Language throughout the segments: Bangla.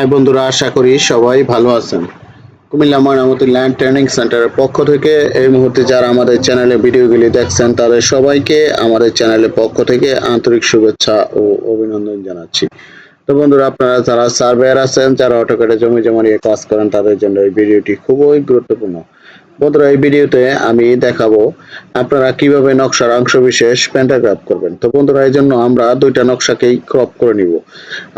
হাই বন্ধুরা, আশা করি সবাই ভালো আছেন। কুমিল্লা ময়নামতি ল্যান্ড ট্রেনিং সেন্টারের পক্ষ থেকে এই মুহূর্তে যারা আমাদের চ্যানেলে ভিডিওগুলি দেখছেন, তাদের সবাইকে আমাদের চ্যানেলের পক্ষ থেকে আন্তরিক শুভেচ্ছা ও অভিনন্দন জানাচ্ছি। তো বন্ধুরা, আপনারা যারা সার্ভেয়ার আছেন, যারা অটোকেটে জমি জমা নিয়ে কাজ করেন, তাদের জন্য এই ভিডিওটি খুবই গুরুত্বপূর্ণ। বন্ধুরা, এই ভিডিওতে আমি দেখাবো আপনারা কীভাবে নকশার অংশ বিশেষ প্যান্টাগ্রাফ করবেন। তো বন্ধুরা, এই জন্য আমরা দুইটা নকশাকেই ক্রপ করে নিব।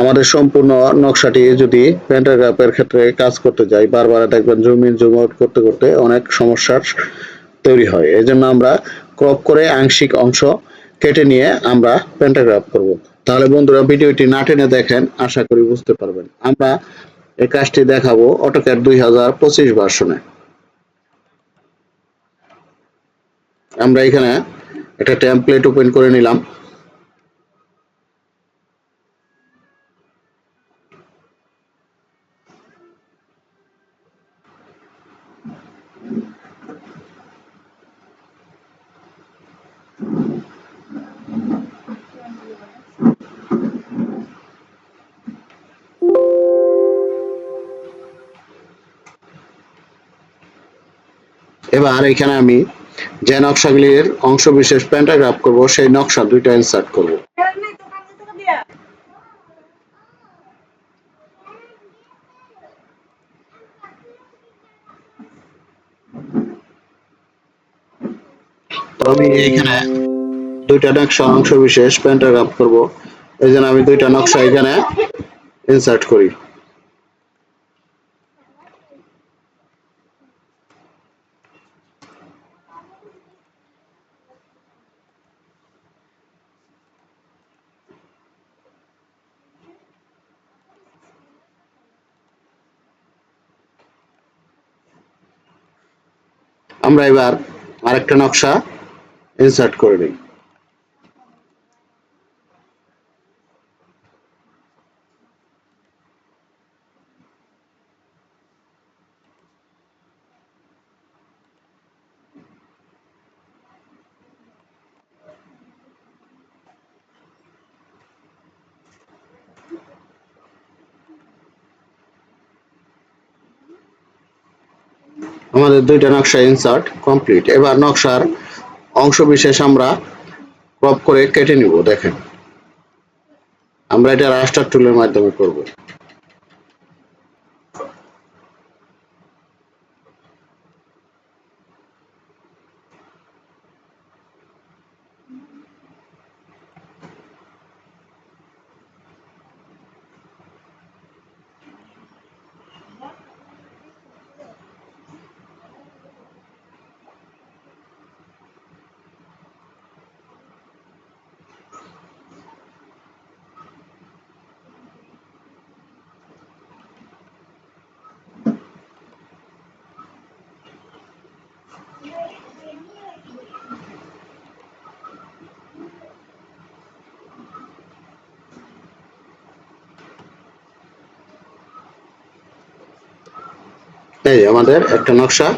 আমাদের সম্পূর্ণ নকশাটি যদি প্যান্টাগ্রাফের ক্ষেত্রে কাজ করতে যাই, বারবার দেখবেন জুম ইন জুম আউট করতে করতে অনেক সমস্যার তৈরি হয়। এই জন্য আমরা ক্রপ করে আংশিক অংশ কেটে নিয়ে আমরা প্যান্টাগ্রাফ করব। তাহলে বন্ধুরা, ভিডিওটি না টেনে দেখেন, আশা করি বুঝতে পারবেন। আমরা এই কাজটি দেখাবো অটোক্যাড দুই হাজার পঁচিশ ভার্সনে। আমরা এখানে একটা টেমপ্লেট ওপেন করে নিলাম। এবার এখানে আমি যে নকশাগুলির অংশ বিশেষ প্যান্টাগ্রাফ করব, সেই নকশা দুইটা ইনসার্ট করব। আমি এখানে দুইটা নকশা অংশ বিশেষ প্যান্টাগ্রাফ করব। এই জন্য আমি দুইটা নকশা এখানে ইনসার্ট করি। আমরা এবার আরেকটা নকশা ইনসার্ট করে নিই আমাদের দুইটা নকশা ইনসার্ট কমপ্লিট এবার নকশার অংশ বিশেষ আমরা ক্রপ করে কেটে নিব, দেখেন। আমরা এটা রাস্টার টুলের মাধ্যমে করব। এই আমাদের একটা নকশা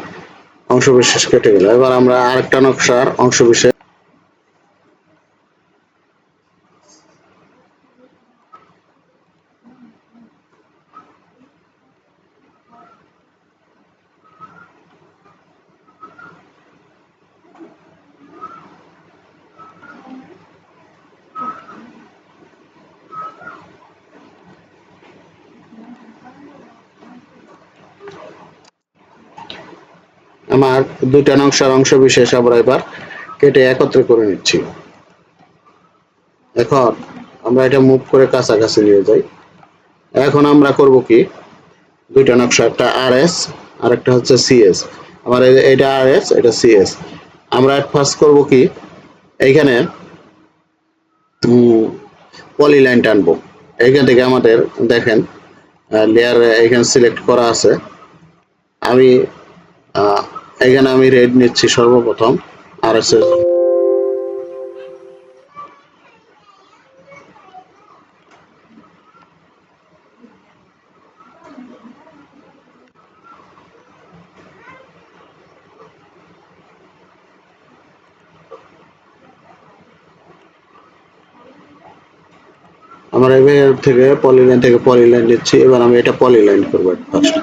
অংশবিশেষ কেটে গেল এবার আমরা আরেকটা নকশার অংশ বিশেষ আমার দুইটা নকশার অংশ বিশেষ আমরা এবার কেটে একত্রে করে নিচ্ছি। এখন আমরা এটা মুভ করে কাছাকাছি নিয়ে যাই। এখন আমরা করব কি? দুইটা নকশা, একটা আর এস আর একটা হচ্ছে সিএস আমার এটা আর এস এটা সিএস আমরা ফার্স্ট করব কি? এইখানে পলি লাইন টানবো এইখান থেকে আমাদের, দেখেন লেয়ার এখানে সিলেক্ট করা আছে। আমি এখানে আমি রেড নিচ্ছি সর্বপ্রথম আর এস এস আমরা এবার থেকে পলিলাইন থেকে পলিলাইন নিচ্ছি, এবার আমি এটা পলিলাইন করব ফার্স্ট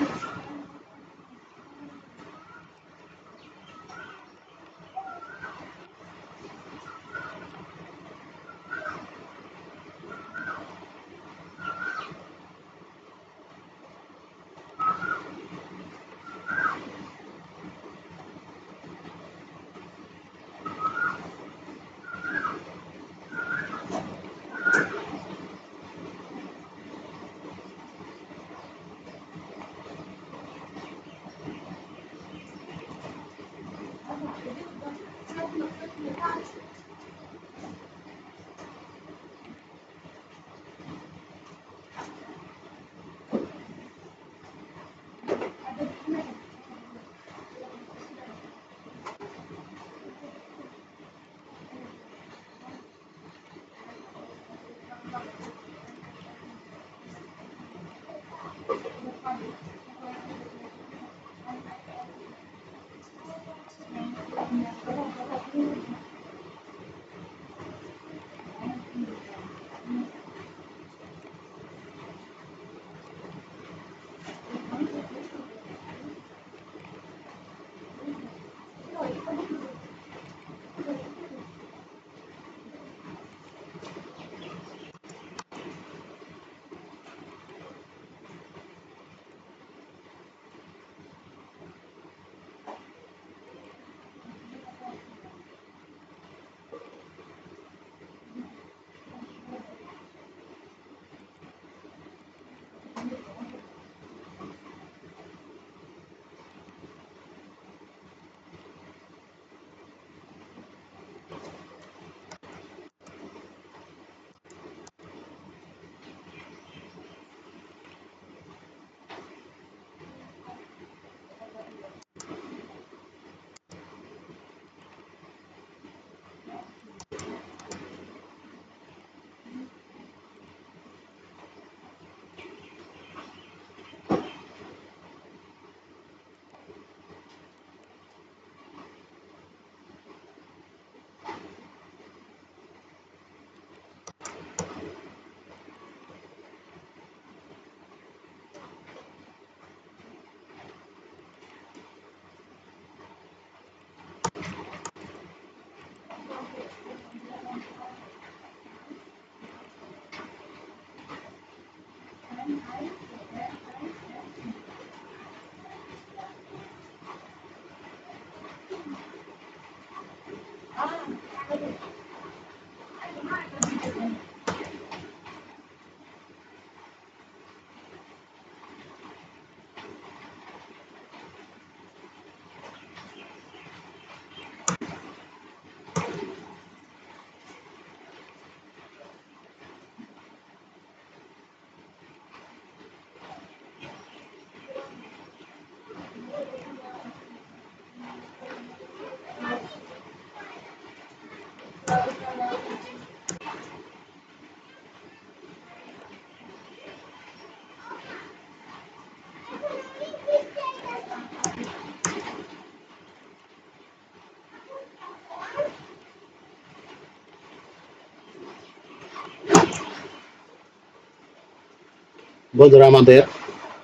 বন্ধুরা, আমাদের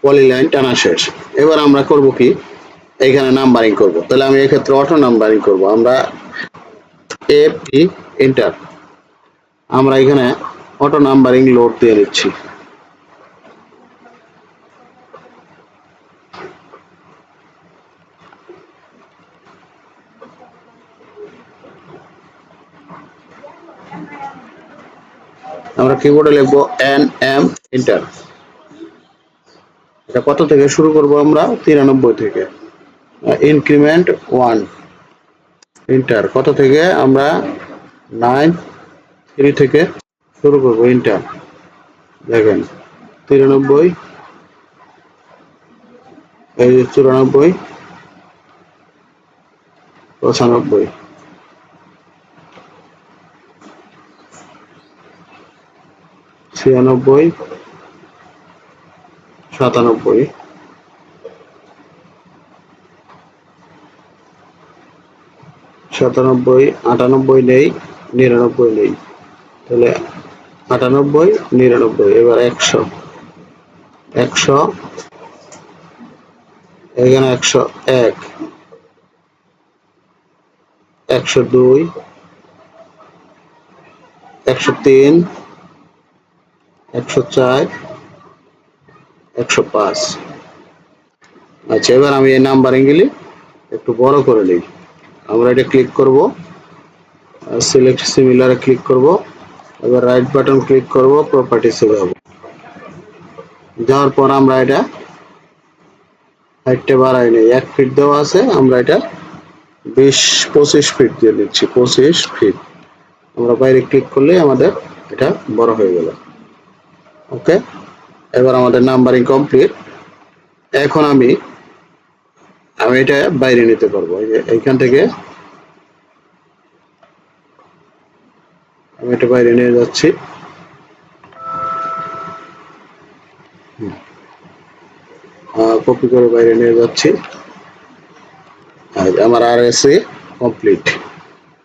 পলিলাইন টানা শেষ। এবার আমরা করব কি? এখানে নাম্বারিং করব। তাহলে আমি এক্ষেত্রে অটো নাম্বারিং করব। আমরা এ পি এন্টার আমরা এখানে অটো নাম্বারিং লোড দিয়ে নিচ্ছি। আমরা কিবোর্ডে লিখব এন এম এন্টার এটা কত থেকে শুরু করব আমরা? তিরানব্বই থেকে। ইনক্রিমেন্ট ওয়ান ইন্টার কত থেকে আমরা নাইন থ্রি থেকে শুরু করব ইন্টার দেখেন, তিরানব্বই, এই চুরানব্বই, পঁচানব্বই। ছিয়ানব্বই, সাতানব্বই। সাতানব্বই, আটানব্বই নেই, নিরানব্বই নেই। তাহলে আটানব্বই, নিরানব্বই, এবার একশো। একশো, এখানে একশো এক। একশো দুই, একশো তিন, একশো চার, একশো পাঁচ। আচ্ছা এবার আমি এই নাম্বারিং গুলি একটু বড় করে নিই। আমরা এটা ক্লিক করব। সিলেক্ট সিমিলারে ক্লিক করব। এবার রাইট বাটন ক্লিক করব প্রপার্টিসে যাব। যাওয়ার পর আমরা এটা হাইটটা বাড়াই নেই। এক ফিট দেওয়া আছে, আমরা এটা বিশ, পঁচিশ ফিট দিয়ে দিচ্ছি, পঁচিশ ফিট আমরা বাইরে ক্লিক করলে আমাদের এটা বড় হয়ে গেল। ওকে এবার আমাদের নাম্বারিং কমপ্লিট এখন আমি আমি এটা বাইরে নিতে পারব। এইখান থেকে আমি এটা বাইরে নিয়ে যাচ্ছি। কপি করে বাইরে নিয়ে যাচ্ছি। আমার আর এস এ কমপ্লিট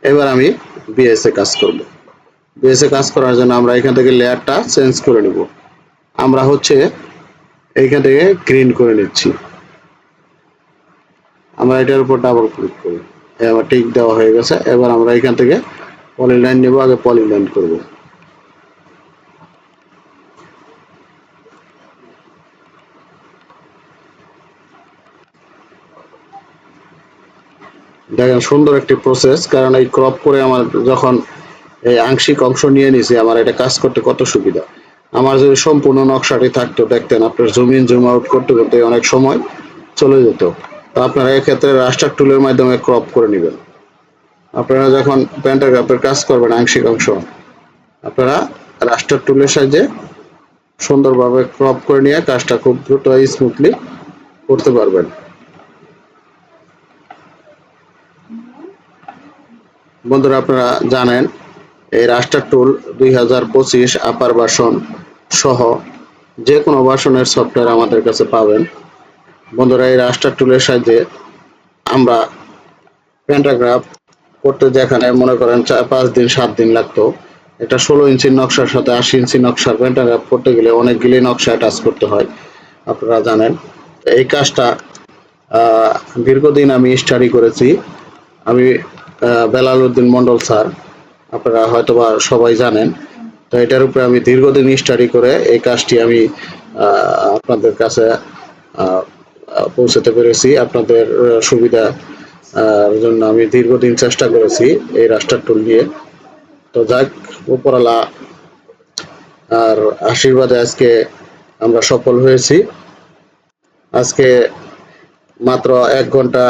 এবার আমি বিএসএ কাজ করব। বিএসএ কাজ করার জন্য আমরা এখান থেকে লেয়ারটা চেঞ্জ করে নিব। আমরা হচ্ছে এইখান থেকে গ্রিন করে নিচ্ছি। আমরা এটার উপর ডাবল ক্লিক করি। আমার টিক দেওয়া হয়ে গেছে। এবার আমরা এখান থেকে পলিলাইন নেব, আগে পলিলাইন করব। দেখেন, সুন্দর একটি প্রসেস কারণ এই ক্রপ করে আমার যখন এই আংশিক অংশ নিয়ে নিছি, আমার এটা কাজ করতে কত সুবিধা। আমার যদি সম্পূর্ণ নকশাটি থাকতো, দেখতেন আপনার জুম ইন জুম আউট করতে করতে অনেক সময় চলে যেত। আপনারা এক্ষেত্রে রাস্টার টুলের মাধ্যমে ক্রপ করে নেবেন। আপনারা যখন প্যান্টাগ্রাফের কাজ করবেন, আংশিক অংশ, আপনারা রাস্টার টুলের সাহায্যে সুন্দরভাবে ক্রপ করে নিয়ে কাজটা খুব দ্রুত স্মুথলি করতে পারবেন। বন্ধুরা, আপনারা জানেন, এই রাস্টার টুল দুই হাজার পঁচিশ আপার বাসন সহ যে কোনো বাসনের সফটওয়্যার আমাদের কাছে পাবেন। বন্ধুরা, এই রাস্টার টুলের সাহায্যে আমরা প্যান্টাগ্রাফ করতে যেখানে মনে করেন চার, পাঁচ দিন, সাত দিন লাগতো। এটা ষোলো ইঞ্চির নকশার সাথে আশি ইঞ্চি নকশার প্যান্টাগ্রাফ করতে গেলে অনেকগুলি নকশা টাচ করতে হয়, আপনারা জানেন। এই কাজটা দীর্ঘদিন আমি স্টাডি করেছি। আমি বেলাল উদ্দিন মন্ডল স্যার, আপনারা হয়তোবা সবাই জানেন। তো এটার উপরে আমি দীর্ঘদিন স্টাডি করে এই কাজটি আমি আপনাদের কাছে পৌঁছাতে পেরেছি। আপনাদের সুবিধা জন্য আমি দীর্ঘদিন চেষ্টা করেছি এই রাস্টার টুল নিয়ে। তো যাক উপরালা আর আশীর্বাদে আজকে আমরা সফল হয়েছি। আজকে মাত্র এক ঘণ্টা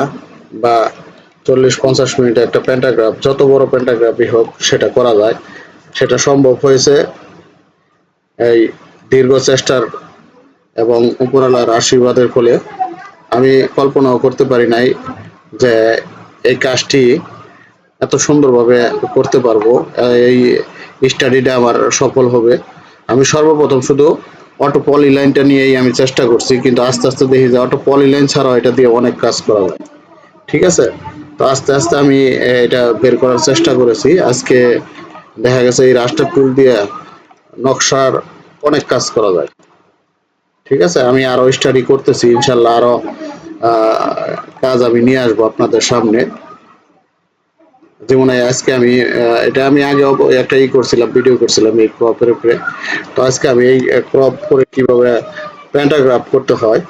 বা চল্লিশ পঞ্চাশ মিনিটে একটা প্যান্টাগ্রাফ যত বড় প্যান্টাগ্রাফই হোক, সেটা করা যায়। সেটা সম্ভব হয়েছে। এই দীর্ঘ চেষ্টার এবং উপরালার আশীর্বাদের ফলে আমি কল্পনাও করতে পারি নাই যে এই কাজটি এত সুন্দরভাবে করতে পারব, এই স্টাডিটা আমার সফল হবে। আমি সর্বপ্রথম শুধু অটো পলি লাইনটা নিয়েই আমি চেষ্টা করছি, কিন্তু আস্তে আস্তে দেখি যে অটো পলি লাইন ছাড়াও এটা দিয়ে অনেক কাজ করা যায়। ঠিক আছে? তো আস্তে আস্তে আমি এটা বের করার চেষ্টা করেছি। আজকে দেখা গেছে এই রাস্টার টুল দিয়ে নকশার অনেক কাজ করা যায়। ঠিক আছে? আমি আরও স্টাডি করতেছি ইনশাল্লাহ আরও আহ, কাজ আমি নিয়ে আসব আপনাদের সামনে। যেমন আজকে আমি এটা আমি আগে একটা ই করছিলাম ভিডিও করছিলাম এই ক্রপের উপরে। তো আজকে আমি এই ক্রপ করে কীভাবে প্যান্টাগ্রাফ করতে হয়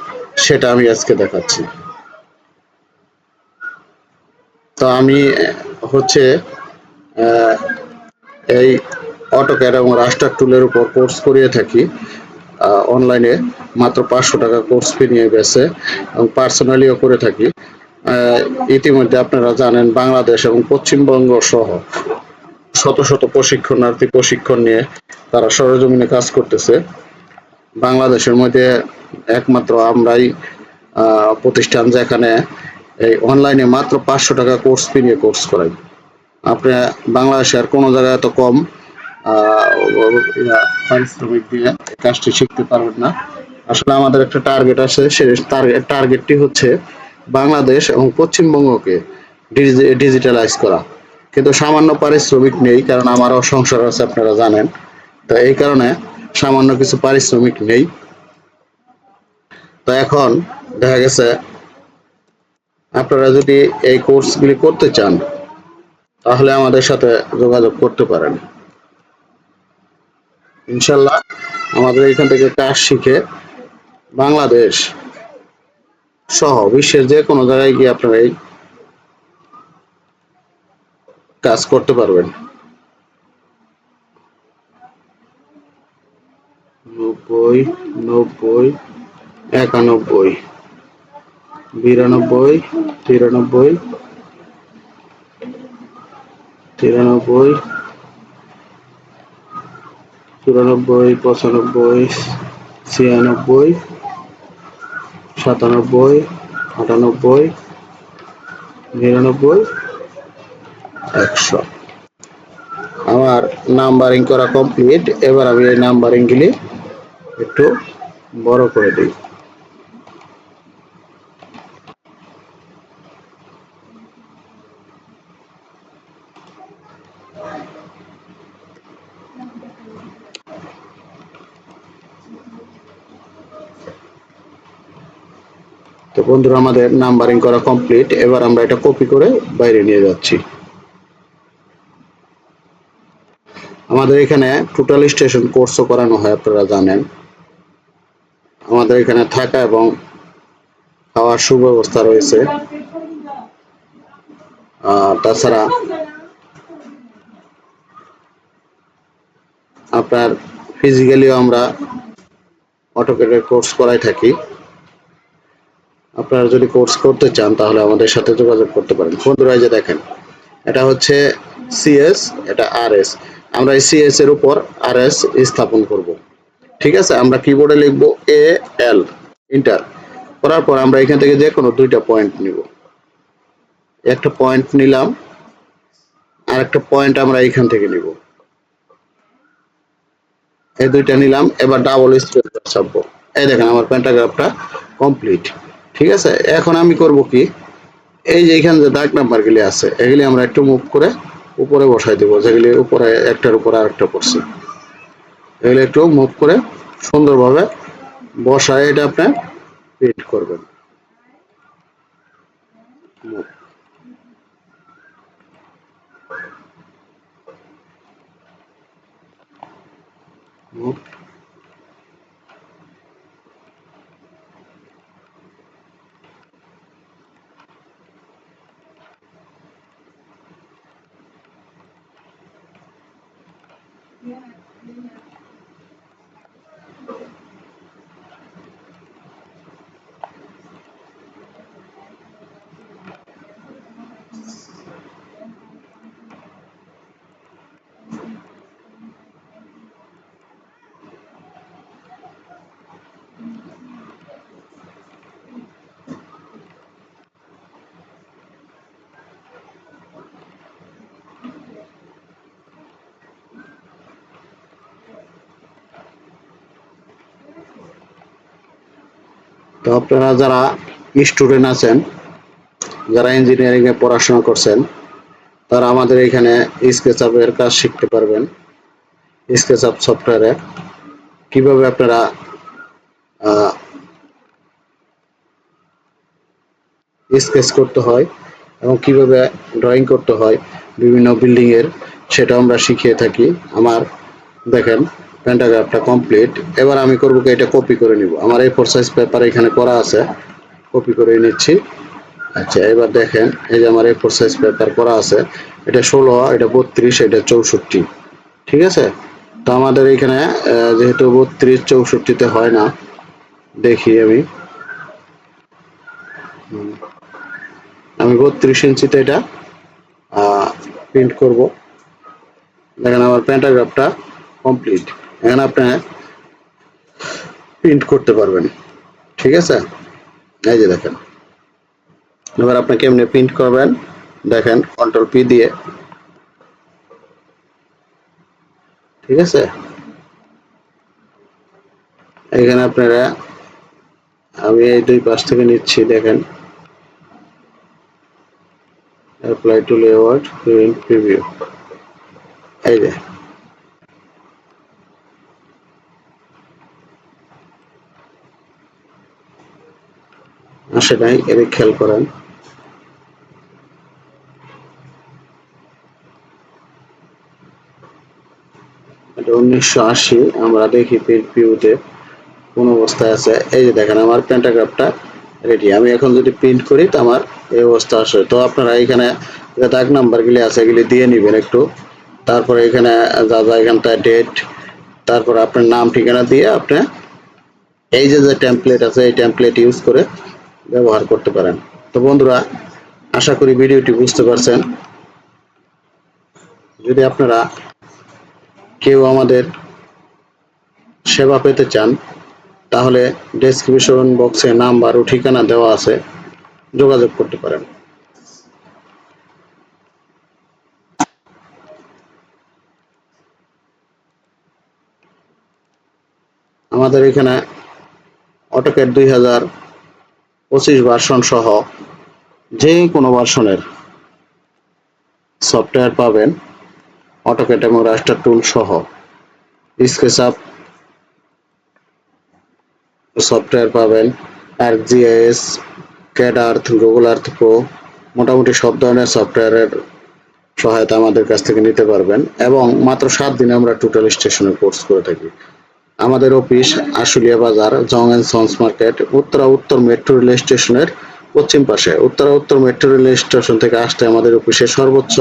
সেটা আমি আজকে দেখাচ্ছি। তো আমি হচ্ছে এই অটোক্যাড এবং রাস্টার টুলের উপর কোর্স করিয়ে থাকি। অনলাইনে মাত্র পাঁচশো টাকা কোর্স ফি নিয়ে গেছে এবং পার্সোনালিও করে থাকি। ইতিমধ্যে আপনারা জানেন বাংলাদেশ এবং পশ্চিমবঙ্গ সহ শত শত প্রশিক্ষণার্থী প্রশিক্ষণ নিয়ে তারা সরজমিনে কাজ করতেছে। বাংলাদেশের মধ্যে একমাত্র আমরাই প্রতিষ্ঠান যেখানে এই অনলাইনে মাত্র পাঁচশো টাকা কোর্স ফি নিয়ে কোর্স করাই। আপনি বাংলাদেশে আর কোনো জায়গায় এত কম পারিশ্রমিক দিয়ে কাজটি শিখতে পারবেন না। আসলে আমাদের একটা টার্গেট আছে, সে টার্গেটটি হচ্ছে বাংলাদেশ এবং পশ্চিমবঙ্গকে ডিজিটালাইজ করা। কিন্তু সামান্য পারিশ্রমিক নেই, কারণ আমারও সংসার আছে, আপনারা জানেন। তো এই কারণে সামান্য কিছু পারিশ্রমিক নেই। তো এখন দেখা গেছে, আপনারা যদি এই কোর্সগুলি করতে চান, তাহলে আমাদের সাথে যোগাযোগ করতে পারেন। ইনশাল্লাহ আমাদের এখান থেকে কাজ শিখে বাংলাদেশ সহ বিশ্বের যে কোনো জায়গায় গিয়ে আপনারা এই কাজ করতে পারবেন। নব্বই নব্বই, একানব্বই, বিরানব্বই, তিরানব্বই তিরানব্বই চুরানব্বই, পঁচানব্বই, ছিয়ানব্বই, সাতানব্বই, আটানব্বই, নিরানব্বই, একশো। আমার নাম্বারিং করা কমপ্লিট এবার আমি এই নাম্বারিংগুলি একটু বড় করে দিই। তো বন্ধুরা, আমাদের নাম্বারিং করা কমপ্লিট এবার আমরা এটা কপি করে বাইরে নিয়ে যাচ্ছি। আমাদের এখানে টোটাল স্টেশন কোর্সও করানো হয়, আপনারা জানেন। আমাদের এখানে থাকা এবং খাওয়ার সুব্যবস্থা রয়েছে। তাছাড়া আপনার ফিজিক্যালিও আমরা অটোকেটের কোর্স করাই থাকি। আপনারা যদি কোর্স করতে চান, তাহলে আমাদের সাথে যোগাযোগ করতে পারেন। বন্ধুরা, এই যে দেখেন, এটা হচ্ছে সিএস এটা আরএস আমরা এই সিএস এর উপর আরএস স্থাপন করব। ঠিক আছে? আমরা কিবোর্ডে লিখব এ এল ইন্টার করার পর আমরা এখান থেকে যে কোনো দুইটা পয়েন্ট নিব। একটা পয়েন্ট নিলাম আর একটা পয়েন্ট আমরা এখান থেকে নিব। এই দুইটা নিলাম, এবার ডাবল স্পেস বসাবো এই দেখেন, আমার প্যান্টাগ্রাফটা কমপ্লিট ঠিক আছে? এখন আমি করব কি? এই যে এখানে যে দাগ নাম্বারগুলি আছে, এগুলি আমরা একটু মুভ করে উপরে বসাই দেবো, যেগুলি উপরে একটার উপরে আরেকটা পড়ছে এগুলি একটু মুভ করে সুন্দরভাবে বসায়, এটা আপনি প্রিন্ট করবেন। Move. তো আপনারা যারা স্টুডেন্ট আছেন, যারা ইঞ্জিনিয়ারিং এ পড়াশোনা করছেন, তারা আমাদের এখানে স্কেচআপ এর কাজ শিখতে পারবেন স্কেচআপ সফটওয়্যারে কীভাবে আপনারা স্কেচ করতে হয় এবং কীভাবে ড্রয়িং করতে হয়, বিভিন্ন বিল্ডিং এর সেটা আমরা শিখিয়ে থাকি। আমার, দেখেন প্যান্টাগ্রাফটা কমপ্লিট এবার আমি করব কি, এটা কপি করে নিব। আমার এই ফোর সাইজ পেপার এখানে করা আছে। কপি করে নিচ্ছি। আচ্ছা এবার দেখেন, এই যে আমার এই ফোর সাইজ পেপার করা আছে। এটা ষোলো, এটা বত্রিশ, এটা চৌষট্টি। ঠিক আছে? তো আমাদের এখানে যেহেতু বত্রিশ, চৌষট্টিতে হয় না, দেখি আমি। আমি বত্রিশ ইঞ্চিতে এটা প্রিন্ট করব। দেখেন, আমার প্যান্টাগ্রাফটা কমপ্লিট এখানে আপনি প্রিন্ট করতে পারবেন। ঠিক আছে? এই যে দেখেন। এবার আপনি কেমনে প্রিন্ট করবেন? দেখেন কন্ট্রোল পি দিয়ে। ঠিক আছে? এখানে আপনারা, আমি এই দুই পাশ থেকে নিচ্ছি, দেখেন। অ্যাপ্লাই টু লেআউট প্রিভিউ এই যে। আসে নাই এদিক খেয়াল করেন। উনিশশো আশি, আমরা দেখি পেজ ভিউতে কোন অবস্থায় আছে। এই যে দেখেন, আমার প্যান্টাগ্রাফটা রেডি আমি এখন যদি প্রিন্ট করি তো আমার এই অবস্থা আসে। তো আপনারা এখানে দাগ নাম্বারগুলি আছে, এগুলি দিয়ে নেবেন একটু। তারপরে এখানে যা যা এখানটা ডেট তারপর আপনার নাম, ঠিকানা দিয়ে আপনি এই যে যে টেমপ্লেট আছে, এই টেমপ্লেট ইউজ করে ব্যবহার করতে পারেন। তো বন্ধুরা, আশা করি ভিডিওটি বুঝতে পারছেন। যদি আপনারা কেউ আমাদের সেবা পেতে চান, তাহলে ডেসক্রিপশন বক্সে নাম্বার ও ঠিকানা দেওয়া আছে। যোগাযোগ করতে পারেন। আমাদের এখানে অটোকেট দুই হাজার পঁচিশ ভার্সন সহ যে কোনো ভার্সনের সফটওয়্যার পাবেন অটোকেট এবং রাস্টার টুল সহ। স্কেচ আপ সফটওয়্যার পাবেন আর GS CAD Earth Google Earth Pro মোটামুটি সব ধরনের সফটওয়্যারের সহায়তা আমাদের কাছ থেকে নিতে পারবেন এবং মাত্র সাত দিনে আমরা টোটাল স্টেশনের কোর্স করে থাকি। আমাদের office Ashulia Bazar, Jung and sons market, Uttara উত্তর মেট্রো রেল স্টেশনের পশ্চিম পাশে। উত্তরা উত্তর মেট্রো রেল স্টেশন থেকে আসতে আমাদের অফিসে সর্বোচ্চ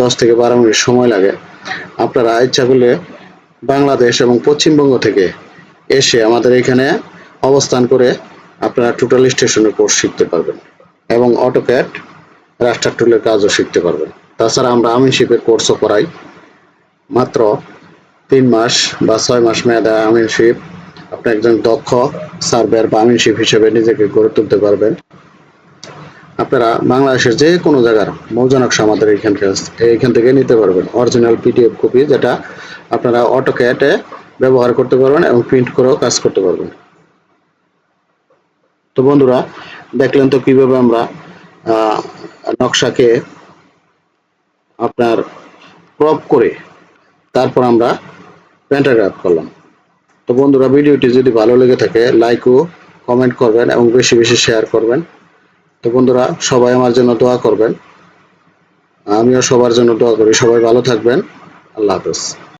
দশ থেকে বারো মিনিট সময় লাগে। আপনারা ইচ্ছা করলে বাংলাদেশ এবং পশ্চিমবঙ্গ থেকে এসে আমাদের এখানে অবস্থান করে আপনারা টোটাল স্টেশনের কোর্স শিখতে পারবেন এবং অটোক্যাট রাস্টার টুলের কাজও শিখতে পারবেন। তাছাড়া আমরা আমিনশিপের কোর্সও করাই। মাত্র তিন মাস বা ছয় মাস মেয়াদে আমিনশিপ। আপনি একজন দক্ষ সার্ভেয়ার বা আমিনশিপ হিসেবে নিজেকে গড়ে তুলতে পারবেন। আপনারা বাংলাদেশের যে কোনো জায়গার মৌজানকশা আমাদের থেকে এইখান থেকে নিতে পারবেন। অরিজিনাল পিডিএফ কপি যেটা আপনারা অটোক্যাটে ব্যবহার করতে পারবেন এবং প্রিন্ট করেও কাজ করতে পারবেন। তো বন্ধুরা, দেখলেন তো কীভাবে আমরা নকশাকে আপনার ক্রপ করে তারপর আমরা প্যান্টাগ্রাফ করলাম। তো বন্ধুরা, ভিডিওটি যদি ভালো লেগে থাকে লাইক ও কমেন্ট করবেন এবং বেশি বেশি শেয়ার করবেন। তো বন্ধুরা, সবাই আমার জন্য দোয়া করবেন। আমিও সবার জন্য দোয়া করি। সবাই ভালো থাকবেন। আল্লাহ হাফেজ।